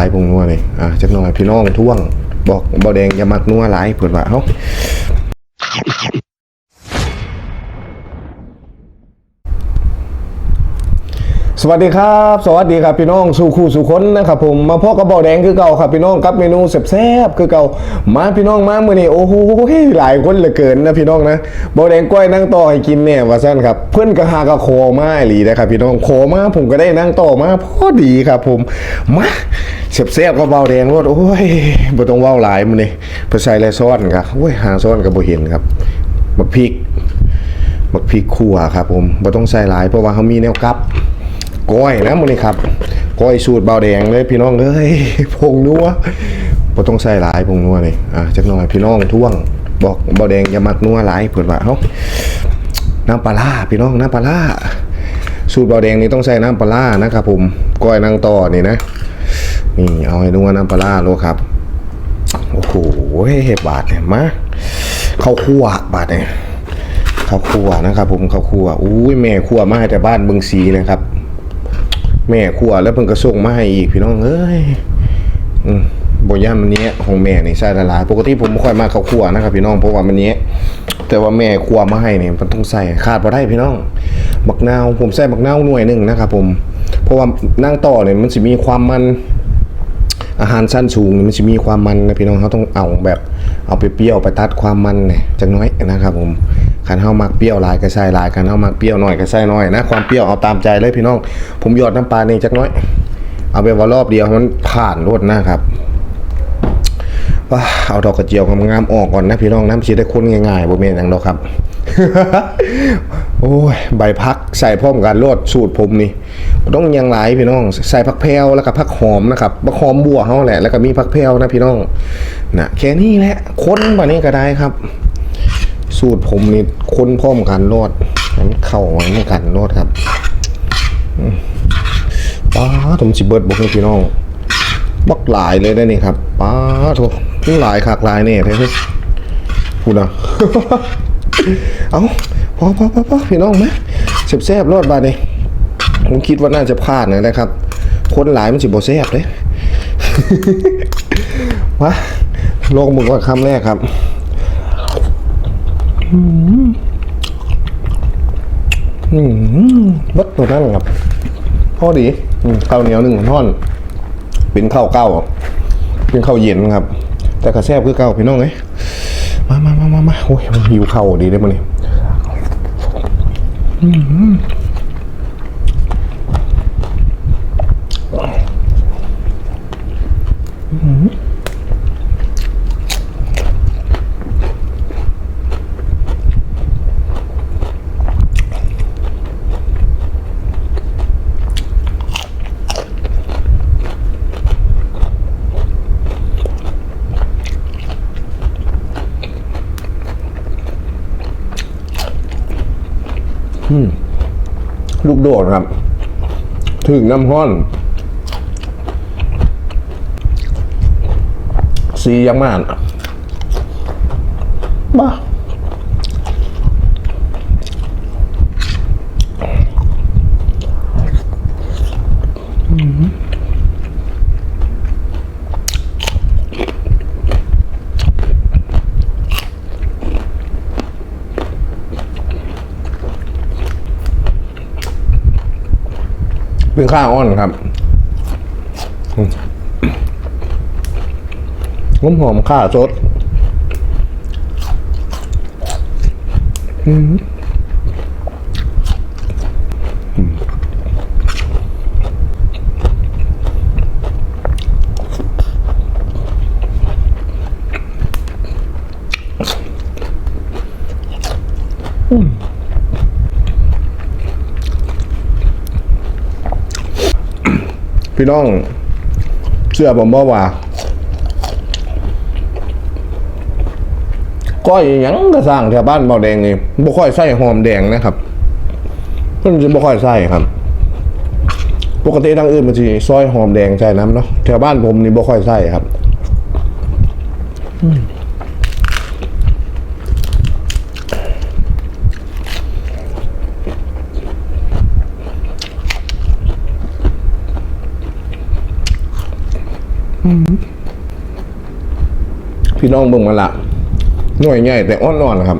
ลายพงนัวเลยอ่าจักหน่อยพี่น้องท่วง บอกเบาแดงอย่ามักนัวหลายเพิ่นว่าเอ้า สวัสดีครับ สวัสดีครับพี่น้องสู่คู่สู่คนนะครับผมมาพบกับเบาแดงคือเก่าครับพี่น้องกับเมนูแซ่บๆคือเก่ามาพี่น้องมาเมื้อนี้โอ้โหหลายคนเหลือเกินนะพี่น้องนะเบาแดงก้อยนั่งต่อให้กินเนี่ยว่าซั่นครับเพื่อนก็หากระโคมาหลีนะครับพี่น้องโคมาผมก็ได้นั่งต่อมาพอดีครับผมมาแซ่บๆก็เบาแดงรดโอ้ยบ่ต้องเว้าหลายมื้อนี้ไปใส่อะไรซ้อนครับโอ้ยหางซ้อนก็บ่เห็นครับบักพริกบักพริกขั่วครับผมบ่ต้องใส่หลายเพราะว่าเขามีแนวกับ ก้อยนะมื้อนี้ครับก้อยสูตรเบาแดงเลยพี่น้องเอ้ยผงนัวบ่ต้องใส่หลายผงนัวนี่อะจักหน่อยพี่น้องท่วง บอกเบาแดงอย่ามักนัวหลายเพิ่นว่าเอ้าน้ำปลาร้าพี่น้องน้ำปลาร้าสูตรเบาแดงนี่ต้องใส่น้ำปลาร้านะครับผมก้อยนางต่อนี่นะนี่เอาให้นัวน้ำปลาร้าโลครับโอ้โหบาทเนี่ยมาข้าวคั่วบาทเนี่ยข้าวคั่วนะครับผมข้าวคั่วอุ้ยแม่คั่วมาให้แต่บ้านเบิงสีนะครับ แม่คั่วแล้วเพิ่งกระส่งมาให้อีกพี่น้องเอ้ยอืมบย่ามันเนี้ยของแม่นี่ใส่ละลายปกติผมไม่ค่อยมาเข้าวคั่วนะครับพี่น้องเพราะว่ามันเนี้ยแต่ว่าแม่คั่วมาให้เนี่ยมันต้องใส่ขาดพอได้พี่น้องบักนาวผมใส่บักนาวหน่วยหนึ่งนะครับผมเพราะว่านั่งต่อเนี่ยมันจะมีความมันอาหารชั้นสูงมันจะมีความมันนะพี่น้องเขาต้องเอาแบบเอาไปเปรี้ยวไปตัดความมันเนี่ยจังน้อยนะครับผม ขันเฮามักเปรี้ยวลายก็ใส่ลายขันเฮามักเปรี้ยวน้อยก็ใส่น้อยนะความเปรี้ยวเอาตามใจเลยพี่น้อง ผมหยอดน้ำปลาในจักน้อย เอาไปว่ารอบเดียวมันผ่านรวดนะครับว้าเอาดอกกระเจียวงามๆออกก่อนนะพี่น้องน้ำชีได้คนง่ายๆบ่แม่นอย่างดอกครับ โอ้ยใบพักใส่พร้อมกันโลดสูตรผมนี่ต้องยังหลายพี่น้อง ใส่ผักแพรวแล้วก็ผักหอมนะครับผักหอมบัวเฮาแหละแล้วก็มีผักแพรวนะพี่น้องนะแค่นี้แหละ คนบ่นี้ก็ได้ครับ สูตรผมนี่คนพร้อมกันโลดมันเข้ามันกันโลดครับป้าผมสิเบิดบ่คือพี่น้องบักหลายเลยได้นี่ครับป้าโถทั้งหลายขากลายเนี่ยเท่ๆพูดนะเอาพอพอพอพอพี่น้องไหมเสบแซ่บรอดบาดนี่ผมคิดว่าน่าจะพลาดนะนะครับ คนหลายมันสิบ่แซ่บเลยมาลงมือก่อนคำแรกครับ อืมบัดตัวนั่นครับพอดีข้าวเหนียวหนึ่งท่อน เป็นข้าวเก้า เป็นข้าวเย็นครับ แต่กระแซบคือเก่าพี่น้องเอ้ยมามามามามาโอ้ยหิวข้าวดีได้มั้ย ลูกโดดครับ ถึงน้ำห้อน สียังมากบ้า เป็นข้าวอ่อนครับหอมหอมข้าวสดอืม พี่น้องเชื่อผมบ่ว่าก้อยยังกระสร้างแถวบ้านเบาแดงนี่บ่ค่อยใส่หอมแดงนะครับเพิ่นจะบ่ค่อยใส่ครับ ปกติทางอื่นมันสิซอยหอมแดงใส่น้ำเนาะแถวบ้านผมนี่บ่ค่อยใส่ครับ พี่น้องเบิ่งมาละหน่วยใหญ่แต่อ่อนๆครับ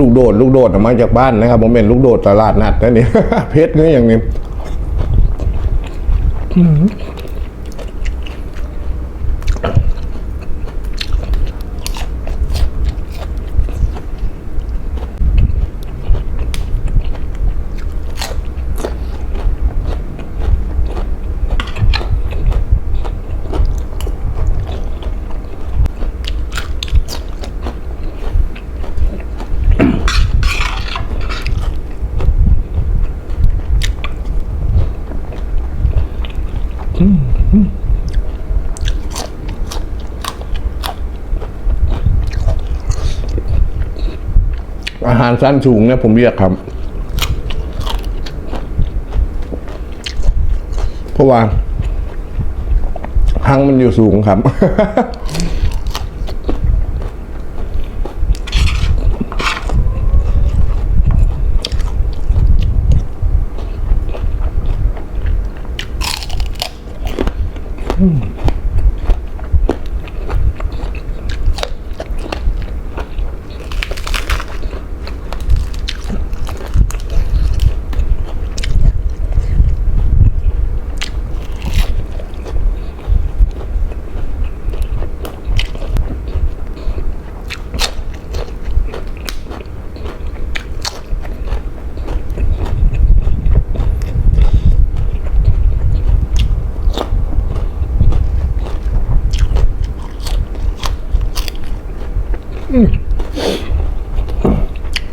ลูกโดด ลูกโดดออกมาจากบ้านนะครับผมเป็นลูกโดดตลาดนัดนะนี่เพชรนี่อย่างนี้ อาหารสั้นสูงเนี่ยผมเรียกครับ เพราะว่าหังมันอยู่สูงครับ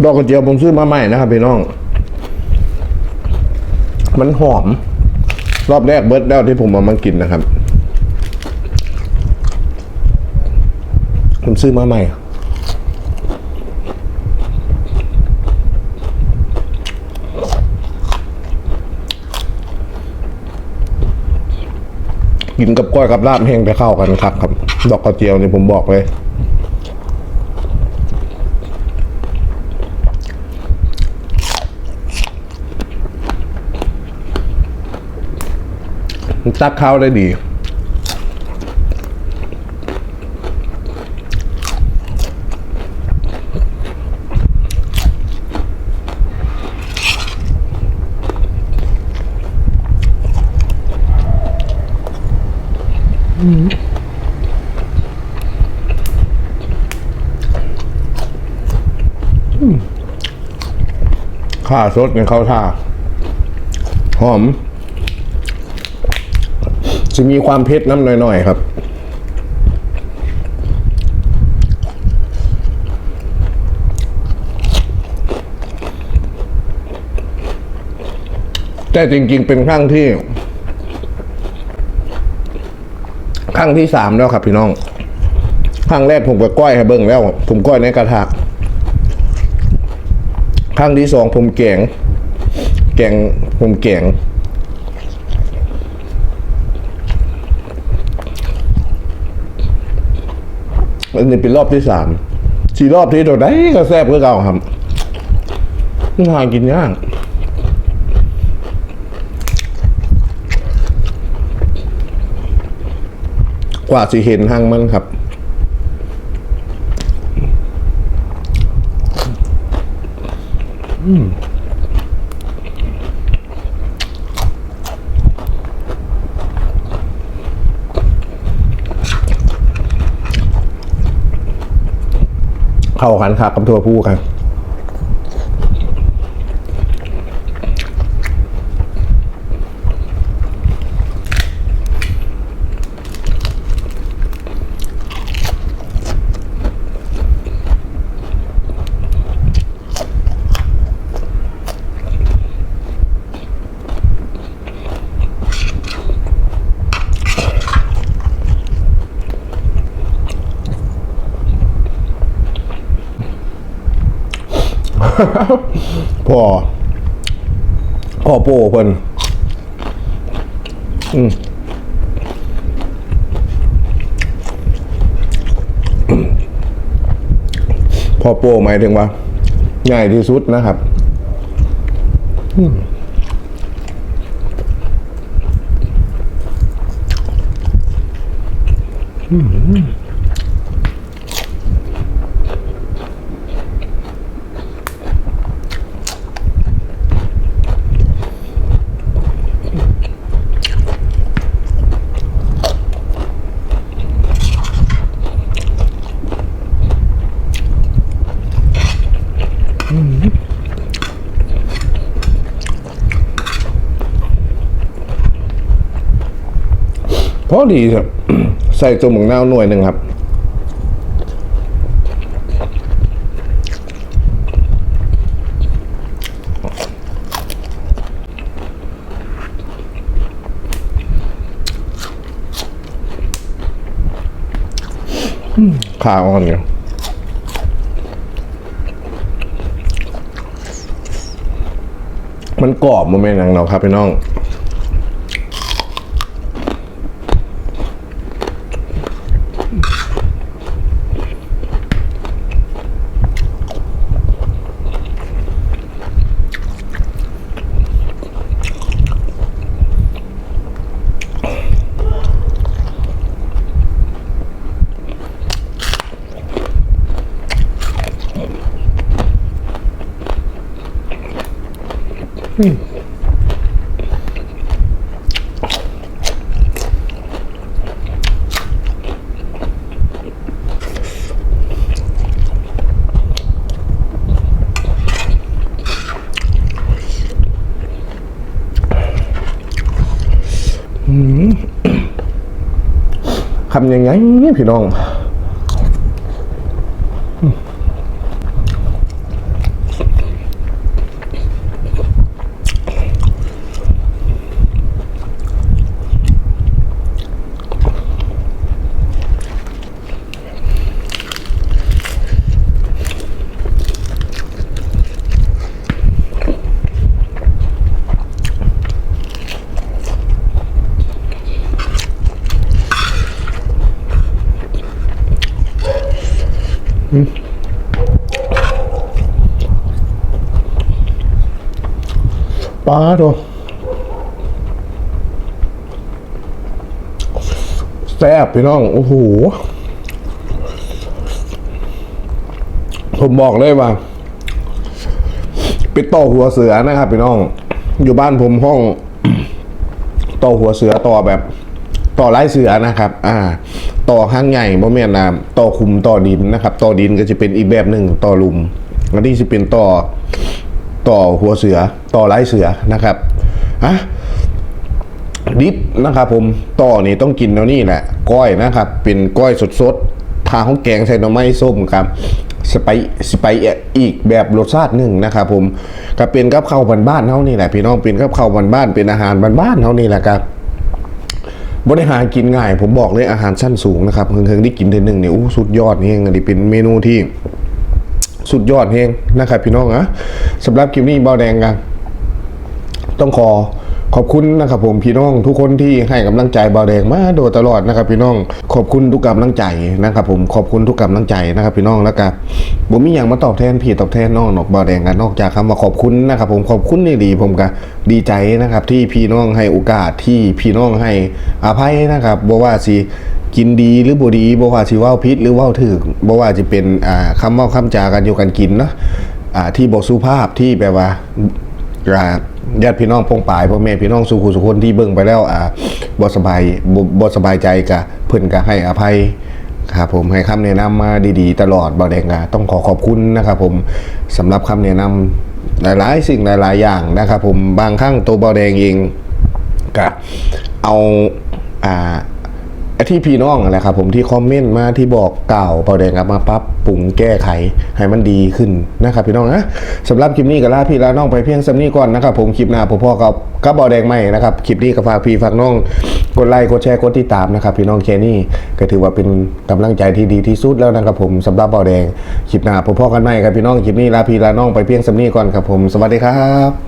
อกกระเจียวผมซื้อมาใหม่นะครับพี่น้อง มันหอม รอบแรกเบิร์ดแล้วที่ผมเอามากินนะครับ ผมซื้อมาใหม่กินกับก้อยกับลาบแห้งไปเข้ากันครับครับ ดอกกระเจียวนี่ผมบอกเลย ตักข้าวได้ดีข้าสดเนี่ยเข้าท่าหอม จะมีความเผ็ดน้ำหน่อยๆครับแต่จริงๆ เป็นครั้งที่ ครั้งที่สามแล้วครับพี่น้อง ครั้งแรกผมก็ก้อยให้เบิ่งแล้ว ผมก้อยในกระทะครั้งที่สองผมแกง แกงผมแกง อันนี้เป็นรอบที่สามสี่รอบที่ตัวได้ก็แซ่บก็เก่าครับนี่หากินยากกว่าสิเห็นหางมันครับ เข้ากันครับกับทัวผู้กัน พ่อพ่อโป้เพิ่นอืมพ่อโป้หมายถึงว่าง่ายที่สุดนะครับ พอดีครับ ใส่ตัวหมึงนาหน่วยหนึ่งครับ ข้าอ่อนอยู่ มันกรอบมันไม่นหนังเนาะครับพี่น้อง ทำยังไงพี่น้อง ป้าโดแซ่บพี่น้อง โอ้โห ผมบอกเลยว่าป็นต่อหัวเสือนะครับพี่น้อง อยู่บ้านผมห้องต่อหัวเสือต่อแบบ ต่อไร้เสือนะครับ อ่า ต่อห้างใหญ่บ่แม่นนะต่อคุมต่อดินนะครับ ต่อดินก็จะเป็นอีกแบบหนึ่งต่อลุมอันนี้จะเป็นต่อต่อหัวเสือต่อไร้เสือนะครับอะดิบนะครับผมต่อนี่ต้องกินแล้วนี่แหละก้อยนะครับ เป็นก้อยสดๆทาข้าวแกงใส่หน่อไม้ส้มครับสไปสไปอีกแบบรสชาติหนึ่งนะครับผมก็เป็นกับข้าวบ้านๆเท่านี่แหละพี่น้องเป็นกับข้าวบ้านๆเป็นอาหารบ้านๆเท่านี่แหละครับ บริหารกินง่าย ผมบอกเลยอาหารชั้นสูงนะครับเพิ่งๆที่กินเทอหนึ่งเนี่ยอู้สุดยอดนี่เองอันนี้เป็นเมนูที่สุดยอดเองนะครับพี่น้องนะสำหรับคลิปนี้เบาแดงกัน ต้องขอ ขอบคุณนะครับผมพี่น้องทุกคนที่ให้กำลังใจเบาแดงมาโดยตลอดนะครับ พี่น้องขอบคุณทุกกำลังใจนะครับผมขอบคุณทุกกำลังใจนะครับ พี่น้องแล้วก็ผมมีอย่างมาตอบแทนพี่ตอบแทนน้องนอกเบาแดงกันนอกจากคำว่าขอบคุณนะครับผมขอบคุณนี่ดีผมก็ดีใจนะครับ ที่พี่น้องให้โอกาสที่พี่น้องให้อภัยนะครับบอกว่าสิกินดีหรือบ่ดีบ่ว่าสิว้าพิษหรือว้าถึกบ่ว่าจะเป็นอ่าคำว้าคำจากันอยู่กันกินเนาะอ่าที่บ่สุภาพที่แบบว่าอ่า ญาติพี่น้องพงปายพ่อแม่พี่น้องสุขุสุคนที่เบิ่งไปแล้วอ่าบ่สบายบ่บ่สบายใจกะเพิ่นกะให้อภัยครับผมให้คำแนะนำมาดีๆ ตลอดบ่แดงกะต้องขอขอบคุณนะครับผมสำหรับคำแนะนำหลายๆ สิ่งหลาย ๆ อย่างนะครับผมบางครั้งตัวบ่แดงเองกะเอาอ่า ที่พี่น้องนั่นแหละครับผมที่คอมเมนต์มาที่บอกกล่าวเบาแดงครับมาปรับปรุงแก้ไขให้มันดีขึ้นนะครับพี่น้องนะสำหรับคลิปนี้ก็ลาพี่ลาน้องไปเพียงสำนี้ก่อนนะครับผมคลิปหน้าผมพ่อกับกับเบาแดงใหม่นะครับคลิปนี้ก็ฝากพี่ฝากน้องกดไลค์กดแชร์กดติดตามนะครับพี่น้องแค่นี้ก็ถือว่าเป็นกำลังใจที่ดีที่สุดแล้วนะครับผมสำหรับเบาแดงคลิปหน้าพบกันใหม่ครับพี่น้องคลิปนี้ลาพี่ลาน้องไปเพียงสำนีก่อนครับผมสวัสดีครับ